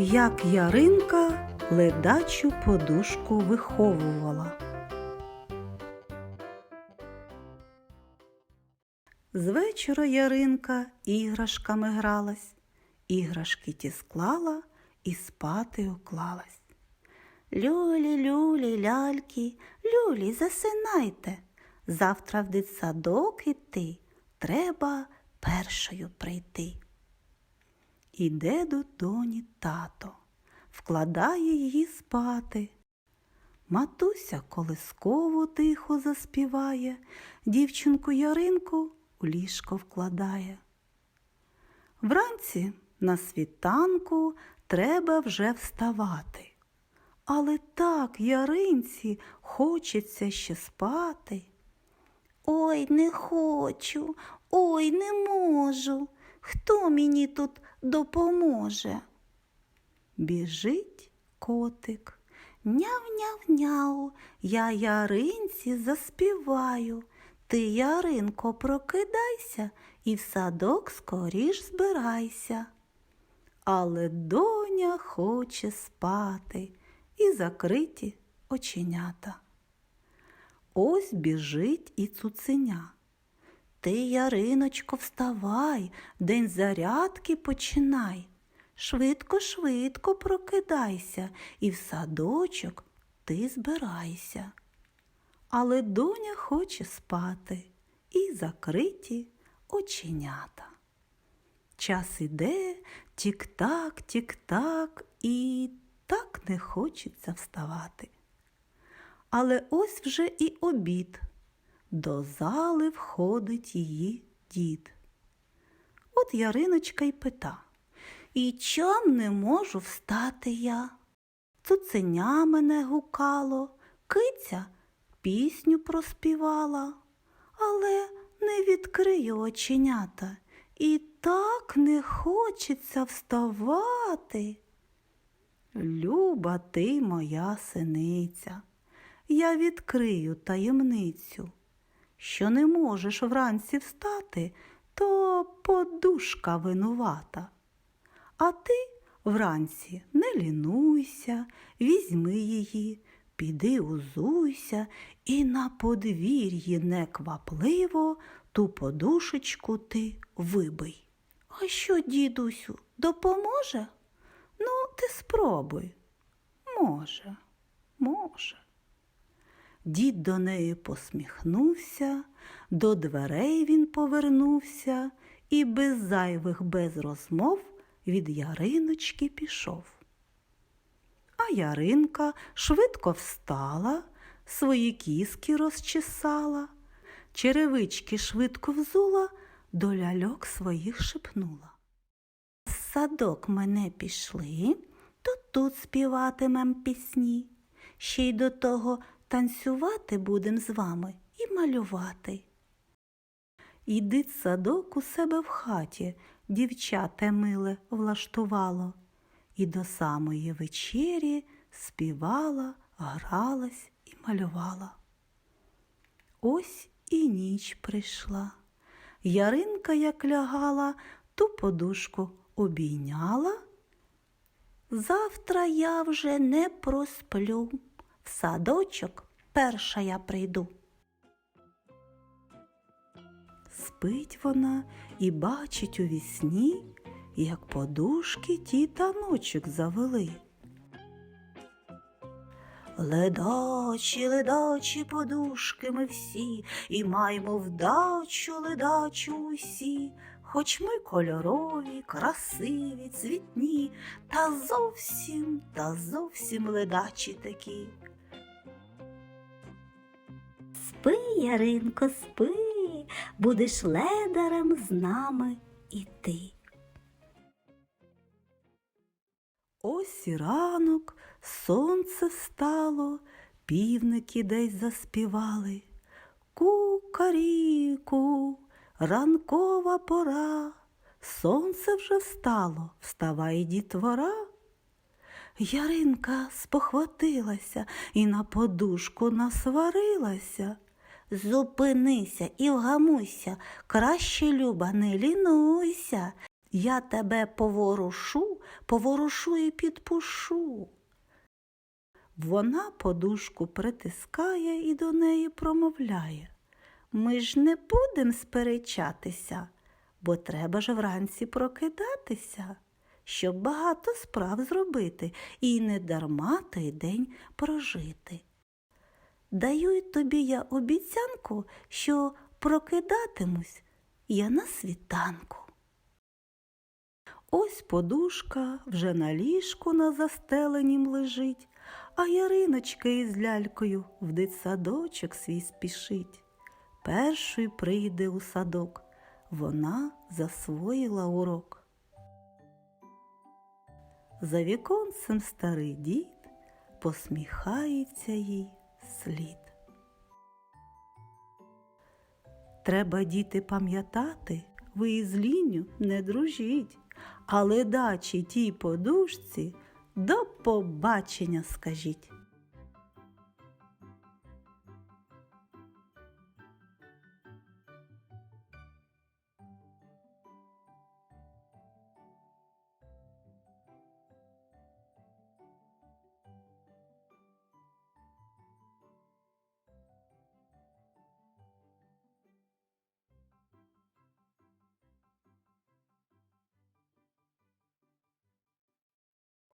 Як Яринка ледачу подушку виховувала. З вечора Яринка іграшками гралась, іграшки ті склала і спати уклалась. Люлі, люлі, ляльки, люлі, засинайте. Завтра в дитсадок іти, треба першою прийти. Іде до доні тато, вкладає її спати. Матуся колисково тихо заспіває, дівчинку Яринку у ліжко вкладає. Вранці на світанку треба вже вставати. Але так Яринці хочеться ще спати. Ой, не хочу, ой, не можу. Хто мені тут допоможе? Біжить котик. Няв-няв-няв, я яринці заспіваю. Ти, Яринко, прокидайся і в садок скоріш збирайся. Але доня хоче спати і закриті оченята. Ось біжить і цуценя. Ти, Яриночко, вставай, день зарядки починай. Швидко, швидко прокидайся і в садочок ти збирайся. Але доня хоче спати і закриті оченята. Час іде, тік-так, тік-так, і так не хочеться вставати. Але ось вже і обід. До зали входить її дід. От Яриночка й пита. І чом не можу встати я? Цуценя мене гукало, киця пісню проспівала, але не відкрию оченята, і так не хочеться вставати. Люба ти моя синиця, я відкрию таємницю. Що не можеш вранці встати, то подушка винувата. А ти вранці не лінуйся, візьми її, піди узуйся і на подвір'ї неквапливо ту подушечку ти вибий. А що, дідусю, допоможе? Ти спробуй. Може, може. Дід до неї посміхнувся, до дверей він повернувся і без зайвих без розмов від Яриночки пішов. А Яринка швидко встала, свої кіски розчесала, черевички швидко взула, до ляльок своїх шепнула. В садок мене пішли, то тут співатимем пісні, ще й до того танцювати будем з вами і малювати. І дитсадок у себе в хаті дівчате миле влаштувало, і до самої вечері співала, гралась і малювала. Ось і ніч прийшла. Яринка, як лягала, ту подушку обійняла. Завтра я вже не просплю, в садочок перша я прийду. Спить вона і бачить у вісні, як подушки ті таночок завели. Ледачі, ледачі подушки ми всі, і маємо вдачу, ледачу усі, хоч ми кольорові, красиві, цвітні, та зовсім, та зовсім ледачі такі. Спи, Яринко, спи, будеш ледарем з нами іти. Ось і ранок, сонце встало, півники десь заспівали. Кукаріку, ранкова пора, сонце вже встало, вставай, дітвора. Яринка спохватилася і на подушку насварилася. Зупинися і вгамуйся, краще, Люба, не лінуйся. Я тебе поворушу, поворушу і підпушу. Вона подушку притискає і до неї промовляє. Ми ж не будем сперечатися, бо треба ж вранці прокидатися, щоб багато справ зробити і не дарма той день прожити. Даю тобі я обіцянку, що прокидатимусь я на світанку. Ось подушка вже на ліжку на застеленім лежить, а Яриночка із лялькою в дитсадочок свій спішить. Першою прийде у садок, вона засвоїла урок. За віконцем старий дід посміхається їй слід. Треба, діти, пам'ятати, ви із лінню не дружіть, але дачі тій подушці до побачення скажіть.